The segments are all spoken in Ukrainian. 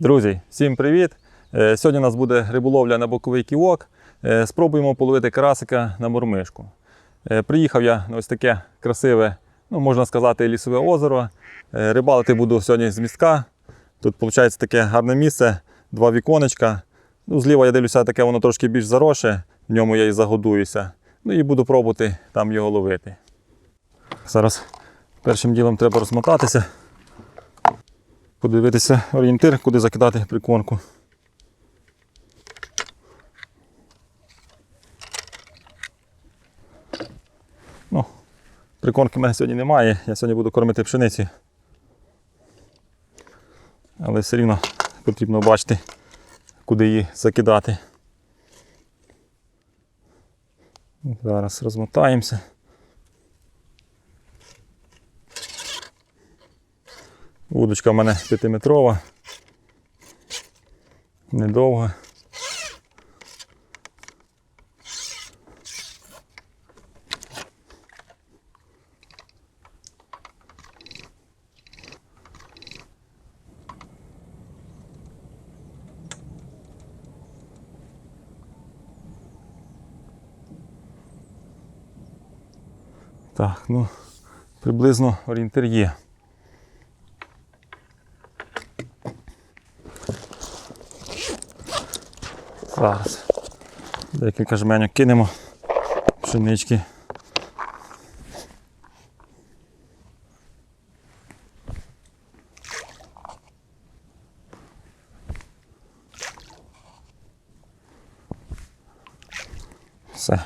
Друзі, всім привіт! Е, Сьогодні у нас буде риболовля на боковий ківок. Е, Спробуємо половити карасика на мормишку. Е, Приїхав я на ось таке красиве, ну можна сказати, лісове озеро. Рибалити буду сьогодні з містка. Тут виходить таке гарне місце, два віконечка. Ну, зліва я дивлюся, таке воно трошки більш зароше, в ньому я і загодуюся. Ну і буду пробувати там його ловити. Зараз першим ділом треба розмотатися подивитися орієнтир, куди закидати прикормку. Ну, прикормки в мене сьогодні немає, я сьогодні буду кормити пшениці. Але все рівно потрібно бачити, куди її закидати. Зараз розмотаємося. Удочка в мене 5-метрова. Недовга. Так, ну, приблизно орієнтир є. Зараз. Декілька жменьок кинемо. Пшенички. Все.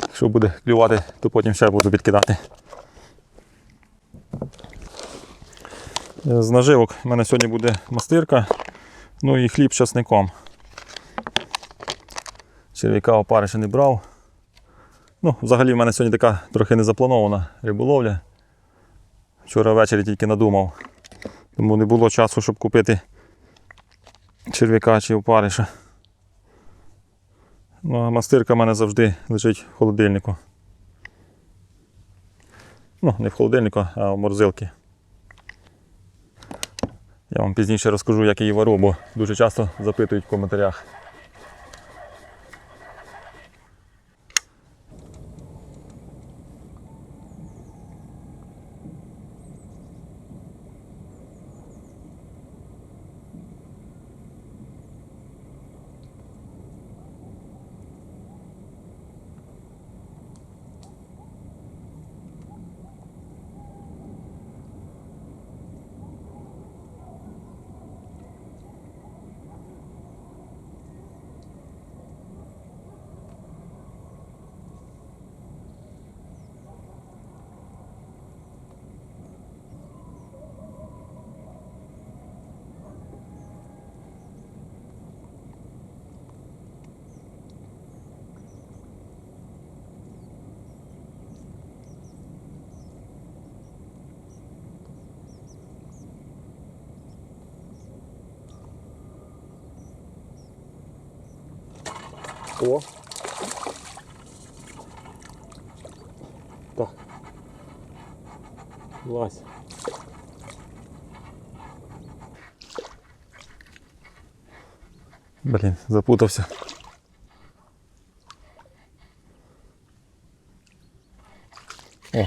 Якщо буде клювати, то потім ще буду підкидати. З наживок в мене сьогодні буде мастирка, ну і хліб з часником. Черв'яка опариша не брав. Ну, взагалі в мене сьогодні така трохи незапланована риболовля. Вчора ввечері тільки надумав. Тому не було часу, щоб купити черв'яка чи опариша. Ну, а мастирка в мене завжди лежить в холодильнику. Ну, не в холодильнику, а в морозилці. Я вам пізніше розкажу, як її вару, бо дуже часто запитують в коментарях. О. Так. Лазь. Блін, запутався. О,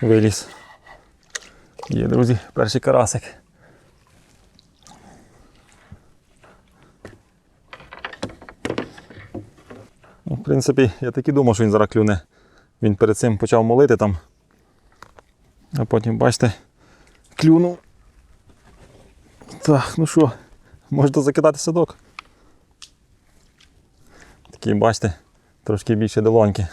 виліз. Є, друзі, перший карасик. Принципі, я так і думав, що він зараз клюне. Він перед цим почав молити там. А потім, бачите, клюнув. Так, ну що, можете закидати садок. Такий, бачите, трошки більше долоньки.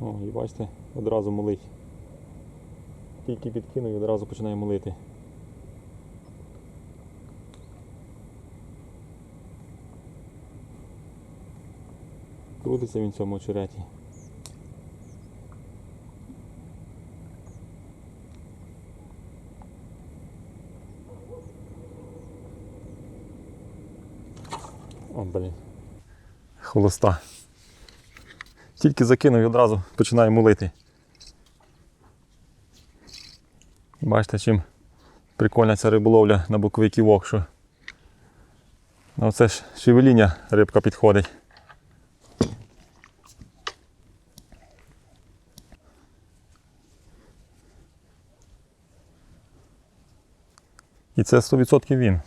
О, І бачите, одразу молить. Тільки підкину і одразу починає молити. Крутиться він в цьому очереті. О, блін. Холоста. Тільки закинув і одразу починає мулити. Бачите, чим прикольна ця риболовля на боковий ківок, що на оце ж шевеління рибка підходить. І це 100% він.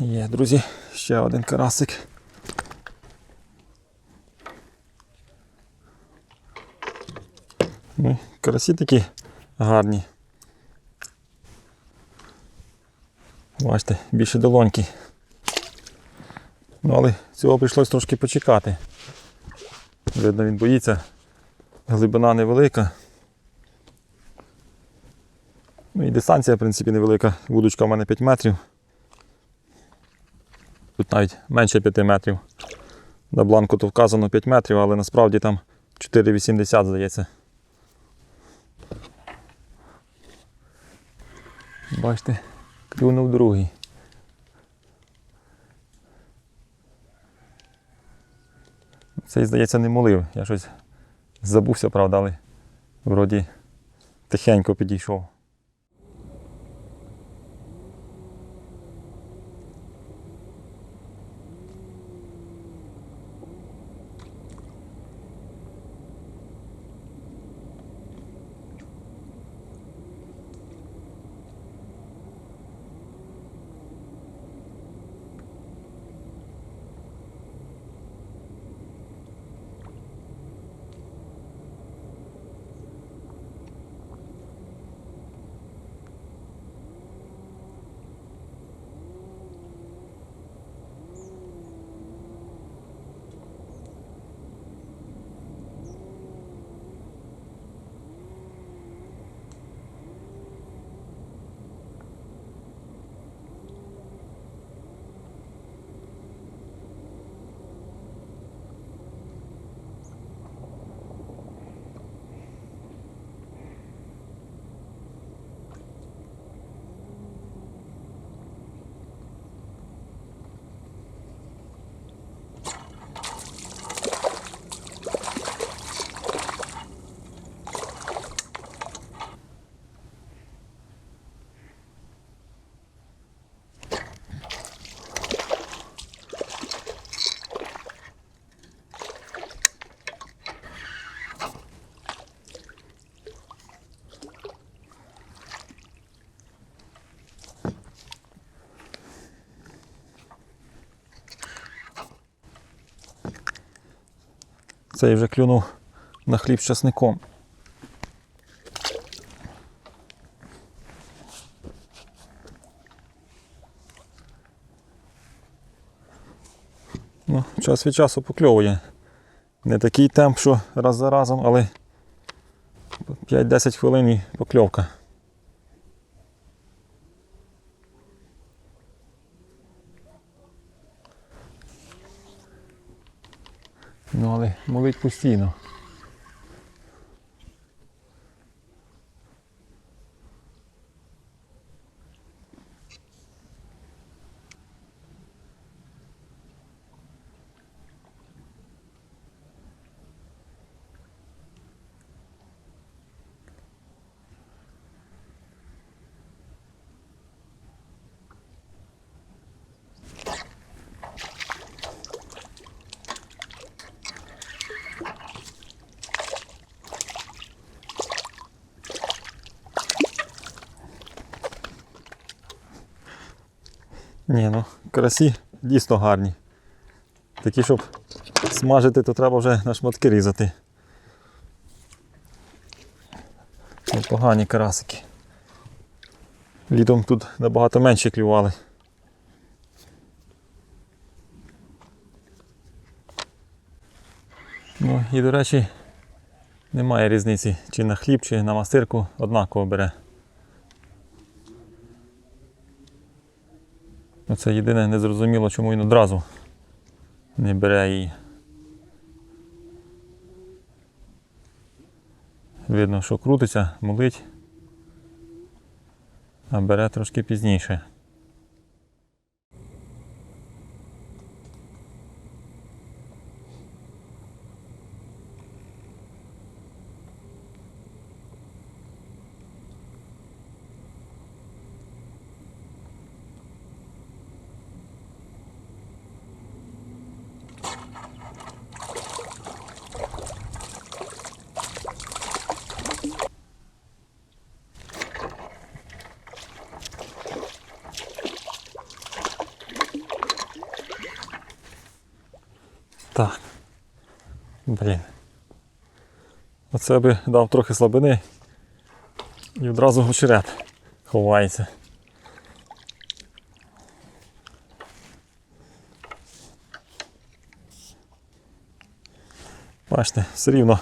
Є, друзі, ще один карасик. Ну, карасі такі гарні. Бачите, більше долоньки. Ну, але цього прийшлось трошки почекати. Видно, він боїться. Глибина невелика. Ну і дистанція, в принципі, невелика. Вудочка в мене 5 метрів. Тут навіть менше 5 метрів. На бланку то вказано 5 метрів, але насправді там 4,80 здається. Бачите, клюнув другий. Цей, здається, не молив. Я щось забувся, правда, але вроді тихенько підійшов. Цей вже клюнув на хліб з часником. Ну, час від часу покльовує. Не такий темп, що раз за разом, але 5-10 хвилин і покльовка. Ну, але молить постійно. Ні, ну, карасі дійсно гарні. Такі, щоб смажити, то треба вже на шматки різати. Непогані карасики. Літом тут набагато менше клювали. Ну і до речі, немає різниці чи на хліб, чи на мастирку, однаково бере. Оце єдине незрозуміло, чому він одразу не бере її. Видно, що крутиться, молить, а бере трошки пізніше. Так. Блін. Оце би дав трохи слабини і одразу гочерет ховається. Бачите, все рівно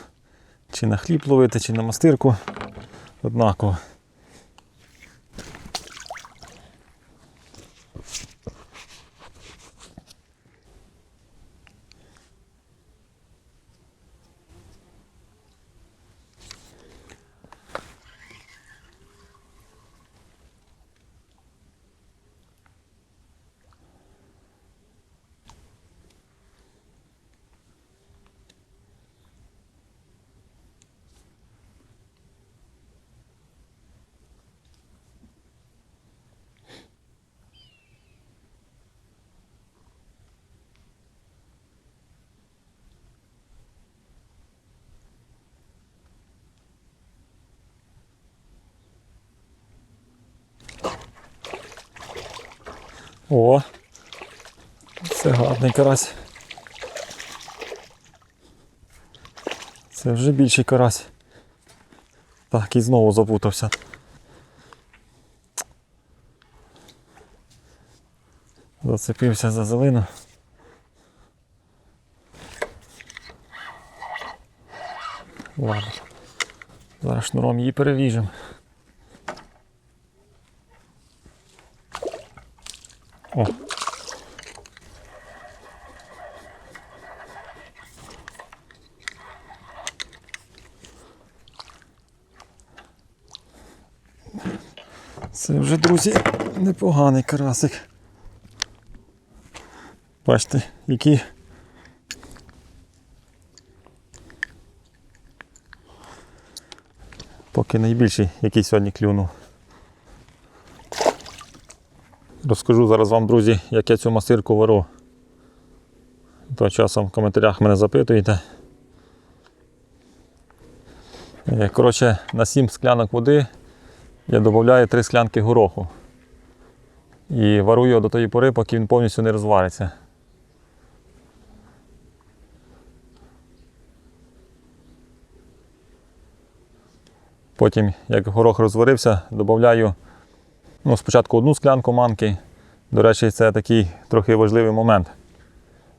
чи на хліб ловити, чи на мастирку. Однаково. О! Це гарний карась. Це вже більший карась. Так, і знову запутався. Зацепився за зелену. Ладно. Зараз шнуром її переріжемо. О. Це вже, друзі, непоганий карасик. Бачите, який поки найбільший, який сьогодні клюнув. Розкажу зараз вам, друзі, як я цю масирку вару. То часом в коментарях мене запитуєте. Е, Коротше, на 7 склянок води я додаю 3 склянки гороху. І вару його до тої пори, поки він повністю не розвариться. Потім, як горох розварився, додаю ну, спочатку одну склянку манки. До речі, це такий трохи важливий момент.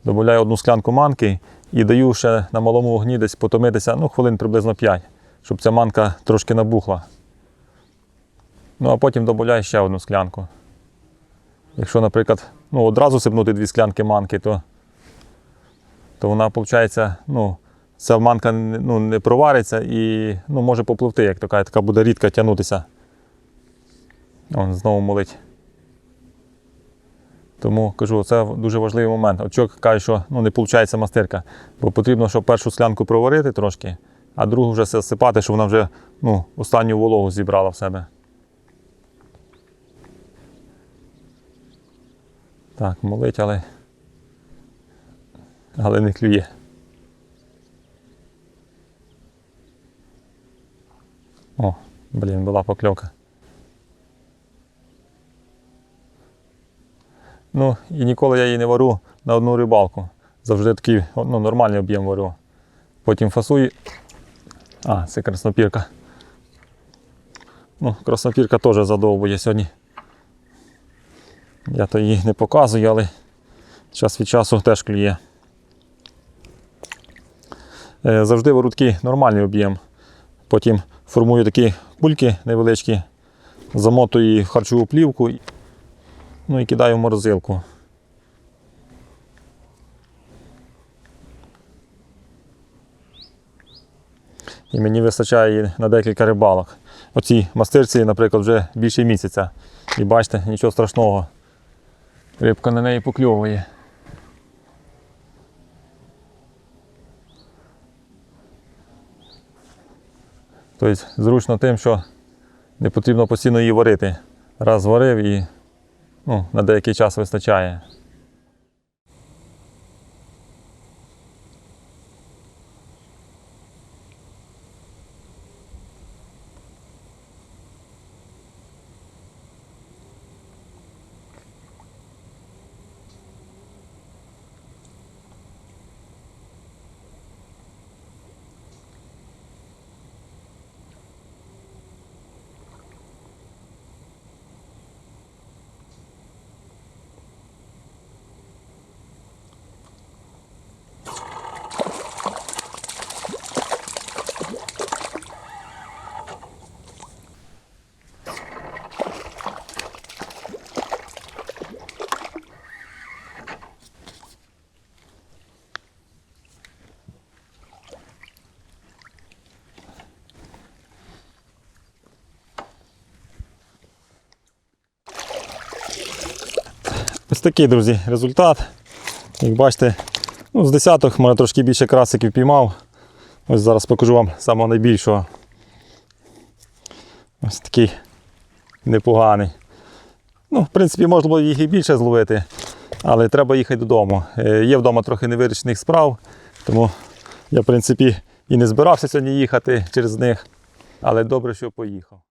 Добавляю одну склянку манки і даю ще на малому вогні десь потомитися ну, хвилин приблизно 5, щоб ця манка трошки набухла. Ну а потім додаю ще одну склянку. Якщо, наприклад, ну, одразу сипнути дві склянки манки, то, то вона, виходить, ну, ця манка ну, не провариться і ну, може попливти, як така, така буде рідко тягнутися. Он знову молить. Тому кажу, це дуже важливий момент. От чого кажу, що ну, не виходить мастирка. Бо потрібно, щоб першу склянку проварити трошки, а другу вже засипати, щоб вона вже ну, останню вологу зібрала в себе. Так, молить, але, але не клює. О, блін, була покльовка. Ну і ніколи я її не варю на одну рибалку. Завжди такий ну, нормальний об'єм варю. Потім фасую. А, це краснопірка. Ну, краснопірка теж задовбує сьогодні. Я то її не показую, але час від часу теж клює. Е, Завжди варю такий нормальний об'єм. Потім формую такі кульки невеличкі, замотую її в харчову плівку ну і кидаю в морозилку. І мені вистачає її на декілька рибалок. Оцій мастирці, наприклад, вже більше місяця. І бачите, нічого страшного. Рибка на неї покльовує. Тобто зручно тим, що не потрібно постійно її варити. Раз варив і ну, на деякий час вистачає. Ось такий, друзі, результат. Як бачите, ну, з десяток, може трошки більше красиків піймав. Ось зараз покажу вам самого найбільшого. Ось такий непоганий. Ну, в принципі, можна було їх і більше зловити, але треба їхати додому. Е, Є вдома трохи невирішених справ, тому я, в принципі, і не збирався сьогодні їхати через них, але добре, що поїхав.